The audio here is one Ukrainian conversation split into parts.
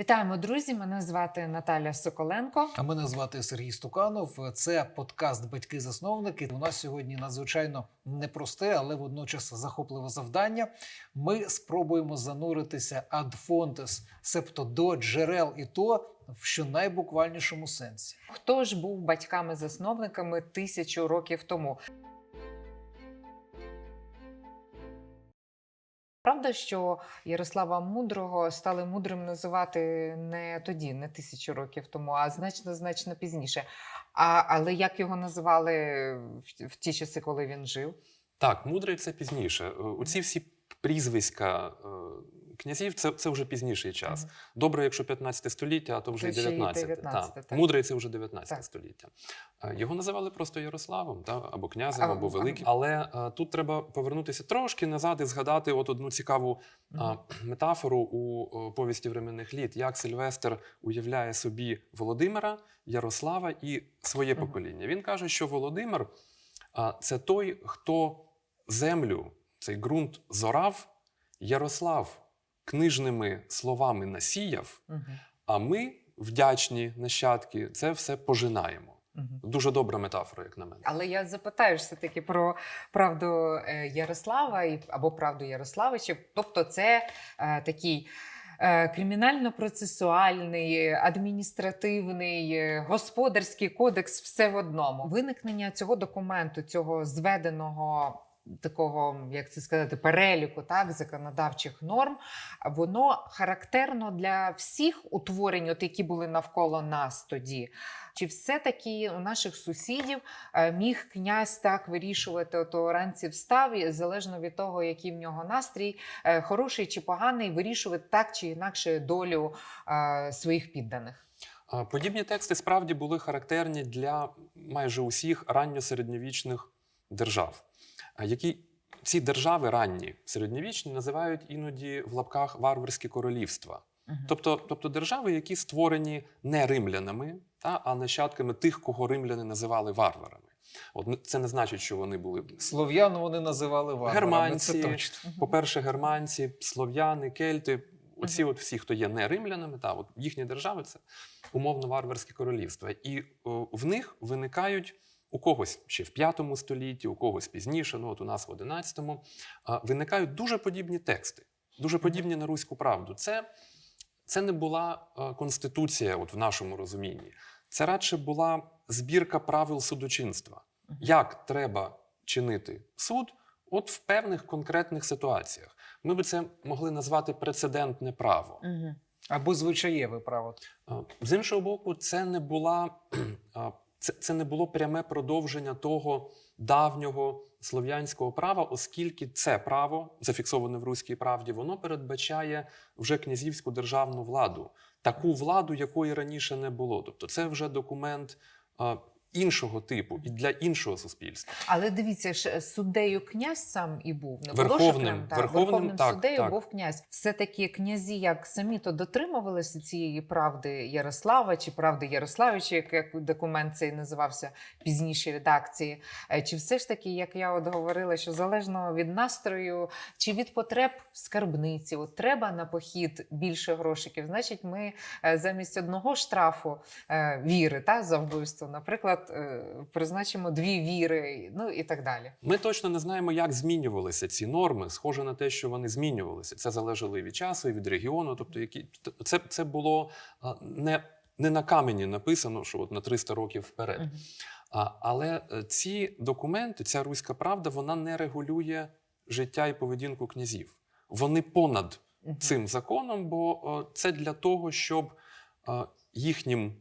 Вітаємо, друзі! Мене звати Наталя Соколенко. А мене звати Сергій Стуканов. Це подкаст Батьки-засновники. У нас сьогодні надзвичайно непросте, але водночас захопливе завдання. Ми спробуємо зануритися ад фонтес, себто до джерел і то в щонайбуквальнішому сенсі. Хто ж був батьками-засновниками тисячу років тому? Правда, що Ярослава Мудрого стали мудрим називати не тоді, не тисячу років тому, а значно значно пізніше. А, але як його називали в, в ті часи, коли він жив? Так, мудрий це пізніше. У Оці всі прізвиська е, князів це, це вже пізніший час. Мгм. Добре, якщо 15 століття, а то вже То 19. 19, так. так. Мудрий це вже 19 Так. століття. Е, Його називали просто Ярославом, та, або князем, А, або а, великим. Але е, тут треба повернутися трошки назад і згадати от одну цікаву а, метафору у повісті временних літ, як Сильвестр уявляє собі Володимира, Ярослава і своє Мгм. покоління. Він каже, що Володимир а, це той, хто землю, цей ґрунт зорав, Ярослав книжними словами насіяв, а ми, вдячні нащадки, це все пожинаємо. Дуже добра метафора, як на мене. Але я запитаю все-таки про правду е, Ярослава або правду Ярославичів. Тобто, це е, такий е, кримінально-процесуальний, адміністративний, е, господарський кодекс, все в одному. Виникнення цього документу, цього зведеного. Такого, як це сказати, переліку так законодавчих норм, воно характерно для всіх утворень, от які були навколо нас тоді. Чи все-таки у наших сусідів е, міг князь так вирішувати, ото ранці встав, залежно від того, який в нього настрій, е, хороший чи поганий, вирішувати так чи інакше долю е, своїх підданих? Подібні тексти справді були характерні для майже усіх ранньосередньовічних держав, які ці держави ранні середньовічні називають іноді в лапках варварські королівства. Тобто, тобто держави, які створені не римлянами, та, а нащадками тих, кого римляни називали варварами. От це не значить, що вони були Слов'ян вони називали варварами. Германці. Це точно. по-перше, германці, слов'яни, кельти. Оці от всі, хто є не римлянами, та от їхні держави це умовно варварське королівство. І о, в них виникають у когось ще в п'ятому столітті, у когось пізніше, ну от у нас в одинадцятому, а, виникають дуже подібні тексти, дуже подібні на руську правду. Це, це не була конституція, от в нашому розумінні. Це радше була збірка правил судочинства. Як треба чинити суд, от в певних конкретних ситуаціях. Ми би це могли назвати прецедентне право. Або звичаєве право. З іншого боку, це не була це, це не було пряме продовження того давнього слов'янського права, оскільки це право, зафіксоване в руській правді, воно передбачає вже князівську державну владу, таку владу, якої раніше не було. Тобто, це вже документ іншого типу і для іншого суспільства. Але дивіться ж, суддею князь сам і був. Не було, Верховним, прям, так, верховним, верховним так, суддею так. був князь. Все-таки князі, як самі то дотримувалися цієї правди Ярослава чи правди Ярославича, як, як документ цей називався в пізнішій редакції. Е, Чи все ж таки, як я от говорила, що залежно від настрою чи від потреб скарбниці, от треба на похід більше грошиків, значить, ми е, замість одного штрафу е, віри та, за вбивство, наприклад, е, призначимо дві віри, ну і так далі. Ми точно не знаємо, як змінювалися ці норми. Схоже на те, що вони змінювалися. Це залежало і від часу, і від регіону. Тобто, які це, це було не, не на камені написано, що от на 300 років вперед. А, але е, ці документи, ця руська правда, вона не регулює життя і поведінку князів. Вони понад цим законом, бо е, це для того, щоб їхнім,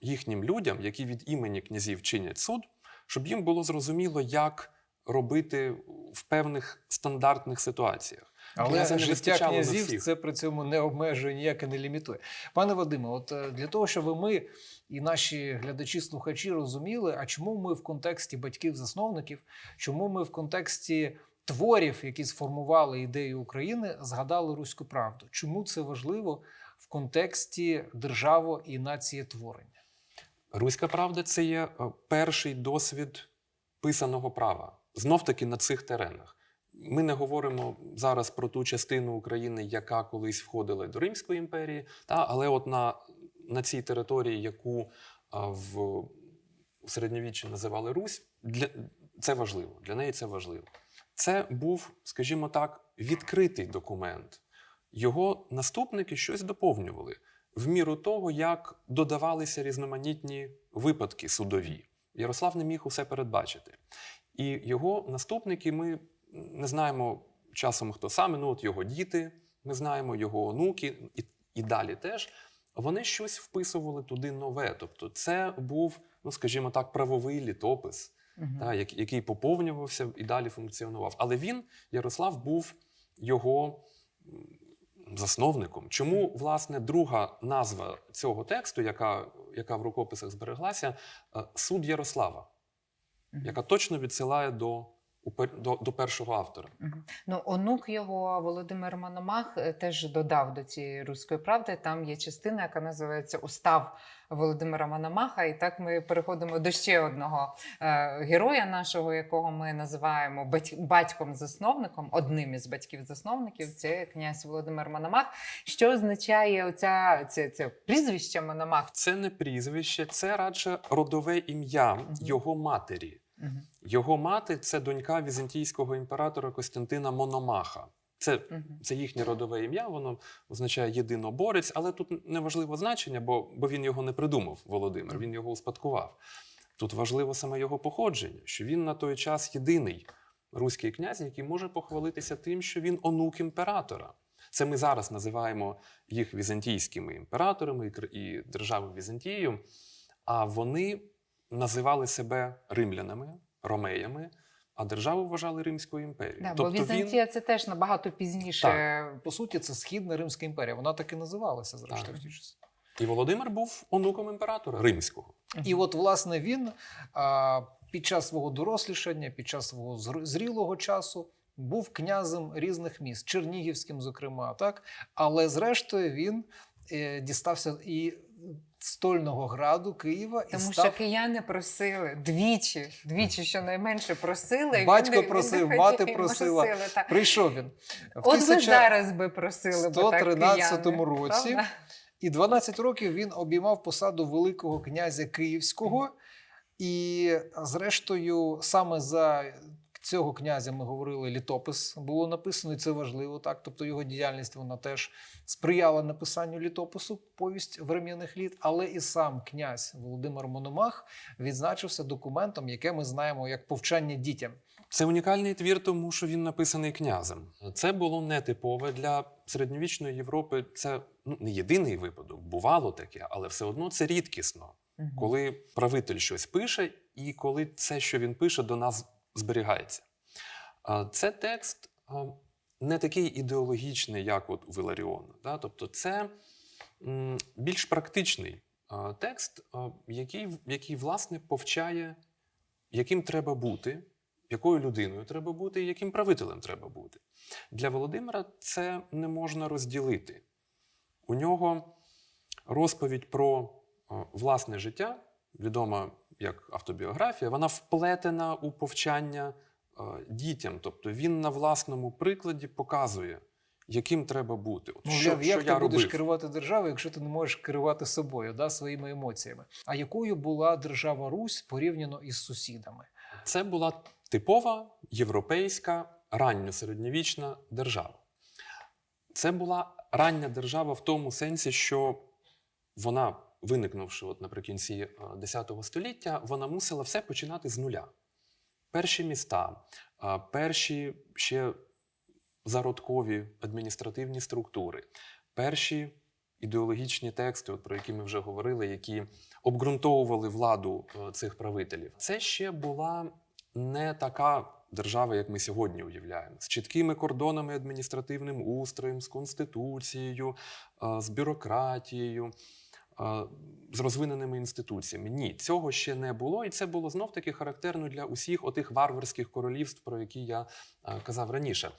їхнім людям, які від імені князів чинять суд, щоб їм було зрозуміло, як робити в певних стандартних ситуаціях. Але не життя князів це при цьому не обмежує ніяк і не лімітує. Пане Вадиме, от е, для того, щоб ми і наші глядачі-слухачі розуміли, а чому ми в контексті батьків-засновників, чому ми в контексті творів, які сформували ідею України, згадали руську правду? Чому це важливо в контексті державо і націєтворення? Руська правда це є е, перший досвід писаного права. Знов таки на цих теренах. Ми не говоримо зараз про ту частину України, яка колись входила до Римської імперії, та, але от на, на цій території, яку а, в середньовіччі називали Русь, для, це важливо. Для неї це важливо. Це був, скажімо так, відкритий документ. Його наступники щось доповнювали в міру того, як додавалися різноманітні випадки судові. Ярослав не міг усе передбачити. І його наступники ми не знаємо часом, хто саме, ну от його діти, ми знаємо його онуки і, і далі теж. Вони щось вписували туди нове. Тобто, це був, ну скажімо так, правовий літопис, Мгм. та, як- який поповнювався і далі функціонував. Але він, Ярослав, був його засновником. Чому, власне, друга назва цього тексту, яка, яка в рукописах збереглася, е, суд Ярослава, яка точно відсилає до, до, до першого автора. Ну, онук його Володимир Мономах е, теж додав до цієї руської правди. Там є частина, яка називається Устав Володимира Мономаха. І так ми переходимо до ще одного е, героя нашого, якого ми називаємо бать- батьком-засновником, одним із батьків-засновників. Це князь Володимир Мономах. Що означає оця це, це прізвище Мономах? Це не прізвище, це радше родове ім'я Мгм. його матері. Його мати це донька візантійського імператора Костянтина Мономаха. Це, це їхнє родове ім'я, воно означає єдиноборець, але тут не важливо значення, бо, бо він його не придумав, Володимир, він його успадкував. Тут важливо саме його походження, що він на той час єдиний руський князь, який може похвалитися тим, що він онук імператора. Це ми зараз називаємо їх візантійськими імператорами і державою Візантією, а вони називали себе римлянами, ромеями, а державу вважали Римською імперією. Да, тобто бо Візантія це теж набагато пізніше. По суті, це Східна Римська імперія. Вона так і називалася, зрештою. Так. в ті часи. І Володимир був онуком імператора римського. І от, власне, він а, під час свого дорослішання, під час свого зрілого часу був князем різних міст, Чернігівським, зокрема, так. Але зрештою він е, дістався і стольного граду Києва і Тому став що кияни просили двічі, двічі щонайменше просили. Батько він не- він просив, мати просила. просили. Прийшов він в От ви зараз би просили так 113 році. правда? І 12 років він обіймав посаду Великого князя Київського. І, зрештою, саме за цього князя ми говорили, літопис було написано, і це важливо. Так, тобто його діяльність вона теж сприяла написанню літопису повість врем'яних літ. Але і сам князь Володимир Мономах відзначився документом, яке ми знаємо як повчання дітям. Це унікальний твір, тому що він написаний князем. Це було нетипове для середньовічної Європи. Це ну, не єдиний випадок, бувало таке, але все одно це рідкісно. Коли правитель щось пише, і коли це, що він пише, до нас зберігається. Це текст не такий ідеологічний, як от у Виларіона. Да? Тобто, це більш практичний текст, який, який, власне, повчає, яким треба бути, якою людиною треба бути, і яким правителем треба бути. Для Володимира це не можна розділити. У нього розповідь про власне життя, відома як автобіографія, вона вплетена у повчання е, дітям. Тобто він на власному прикладі показує, яким треба бути. От Мовляв, як ти я будеш робив. керувати державою, якщо ти не можеш керувати собою, да, своїми емоціями. А якою була держава Русь порівняно із сусідами? Це була типова європейська ранньосередньовічна держава. Це була рання держава в тому сенсі, що вона, виникнувши от наприкінці е, X століття, вона мусила все починати з нуля. Перші міста, е, перші ще зародкові адміністративні структури, перші ідеологічні тексти, от про які ми вже говорили, які обґрунтовували владу е, цих правителів. Це ще була не така держава, як ми сьогодні уявляємо, з чіткими кордонами адміністративним устроєм, з конституцією, е, з бюрократією. З розвиненими інституціями. Ні, цього ще не було, і це було знов таки характерно для усіх отих варварських королівств, про які я казав раніше.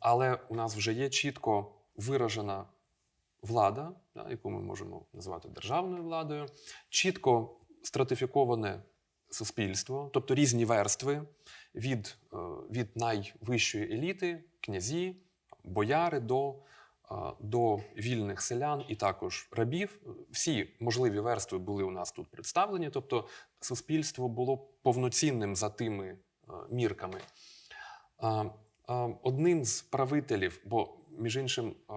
Але у нас вже є чітко виражена влада, яку ми можемо назвати державною владою, чітко стратифіковане суспільство, тобто різні верстви від, е, від найвищої еліти, князі, бояри до, до вільних селян і також рабів. Всі можливі верстви були у нас тут представлені, тобто суспільство було повноцінним за тими е, мірками. Одним з правителів, бо між іншим е,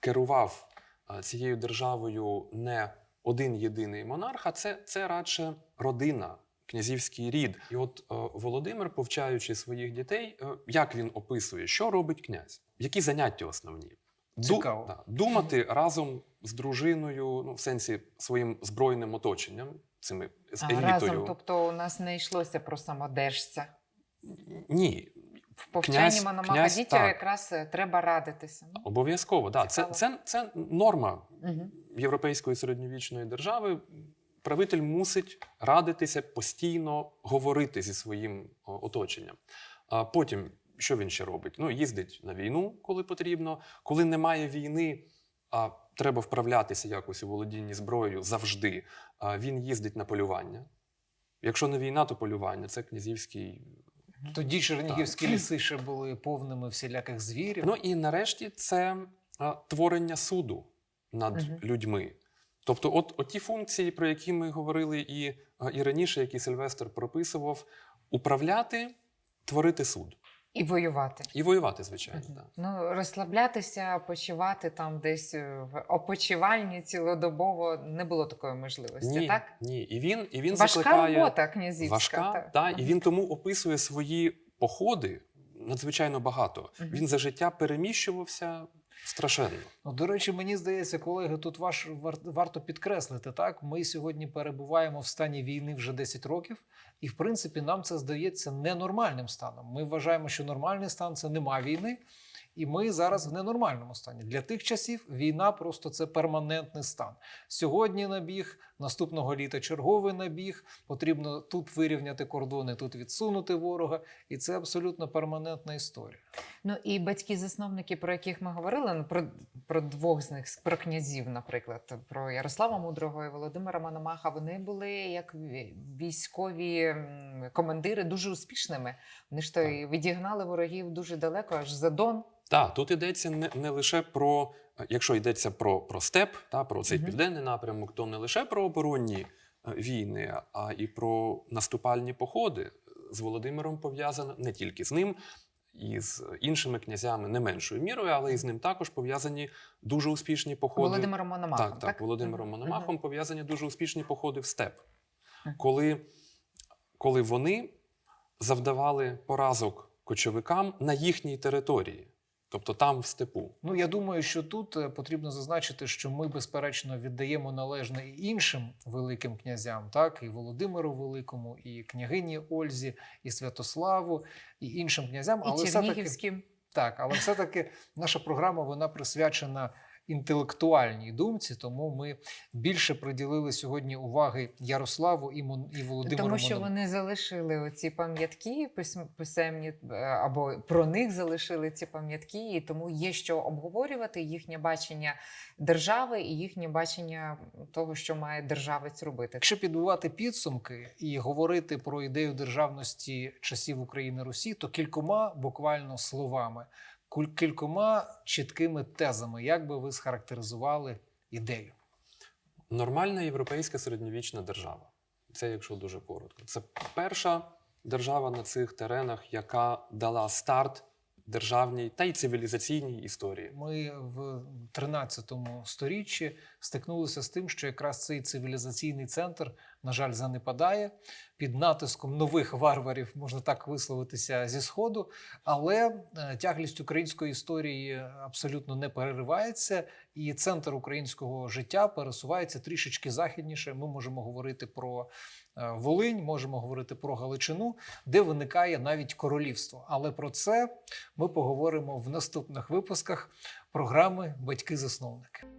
керував е, цією державою не один єдиний монарх, а це, це радше родина, князівський рід. І от е, Володимир, повчаючи своїх дітей, е, як він описує, що робить князь, які заняття основні? Ду- Цікаво. да, думати разом з дружиною, ну в сенсі своїм збройним оточенням, цими з А, елітою. разом, тобто у нас не йшлося про самодержця. Ні, В повчанні Мономаха дітям якраз е, треба радитися. Ну, обов'язково. Да. Це, це, це норма Мгм. європейської середньовічної держави. Правитель мусить радитися постійно говорити зі своїм оточенням. А потім, що він ще робить? Ну, їздить на війну, коли потрібно. Коли немає війни, а треба вправлятися якось у володінні зброєю завжди. А він їздить на полювання. Якщо не війна, то полювання. Це князівський Тоді чернігівські ліси ще були повними всіляких звірів. Ну і нарешті це а, творення суду над Мгм. людьми. Тобто, от, от ті функції, про які ми говорили і, і раніше, які Сильвестр прописував, управляти, творити суд І воювати. і воювати, звичайно. Мгм. Да. Ну, розслаблятися, почивати там десь е, в опочивальні цілодобово не було такої можливості, Ні, так? ні. І він, і він Важка закликає робота князівська. важка, так. та, і він тому описує свої походи надзвичайно багато. Мгм. Він за життя переміщувався страшенно. Ну, до речі, мені здається, колеги, тут ваш вар- варто підкреслити. Так, ми сьогодні перебуваємо в стані війни вже 10 років, і в принципі нам це здається ненормальним станом. Ми вважаємо, що нормальний стан це нема війни, і ми зараз в ненормальному стані. Для тих часів війна просто це перманентний стан. Сьогодні набіг, наступного літа черговий набіг. Потрібно тут вирівняти кордони, тут відсунути ворога, і це абсолютно перманентна історія. Ну і батьки-засновники, про яких ми говорили, ну, про, про двох з них, про князів, наприклад, про Ярослава Мудрого і Володимира Мономаха, вони були як військові командири дуже успішними. Вони ж то відігнали ворогів дуже далеко, аж за Дон. Так, тут йдеться не, не лише про, е, якщо йдеться про, про степ, та, про цей Мгм. південний напрямок, то не лише про оборонні е, війни, а і про наступальні походи. З Володимиром пов'язано не тільки з ним, і з іншими князями не меншою мірою, але і з ним також пов'язані дуже успішні походи. Володимиром Мономахом. Так, так, Володимиром Мгм. Мономахом пов'язані дуже успішні походи в степ, коли, коли вони завдавали поразок кочовикам на їхній території, тобто там в степу. Ну я думаю, що тут е, потрібно зазначити, що ми безперечно віддаємо належне і іншим великим князям, так і Володимиру Великому, і княгині Ользі, і Святославу, і іншим князям. І але все таки так, але все таки наша програма вона присвячена інтелектуальній думці, тому ми більше приділили сьогодні уваги Ярославу і Мон- і Володимиру. Тому що Мономаху. вони залишили оці пам'ятки писемні, е, або про них залишили ці пам'ятки, і тому є що обговорювати їхнє бачення держави і їхнє бачення того, що має державець робити. Якщо підбивати підсумки і говорити про ідею державності часів України Русі, то кількома буквально словами, кількома чіткими тезами, як би ви схарактеризували ідею? Нормальна європейська середньовічна держава. Це якщо дуже коротко. Це перша держава на цих теренах, яка дала старт державній та й цивілізаційній історії. Ми в 13 сторіччі стикнулися з тим, що якраз цей цивілізаційний центр, на жаль, занепадає під натиском нових варварів, можна так висловитися зі сходу. Але е, тяглість української історії абсолютно не переривається, і центр українського життя пересувається трішечки західніше. Ми можемо говорити про е, Волинь, можемо говорити про Галичину, де виникає навіть королівство. Але про це ми поговоримо в наступних випусках програми Батьки-засновники.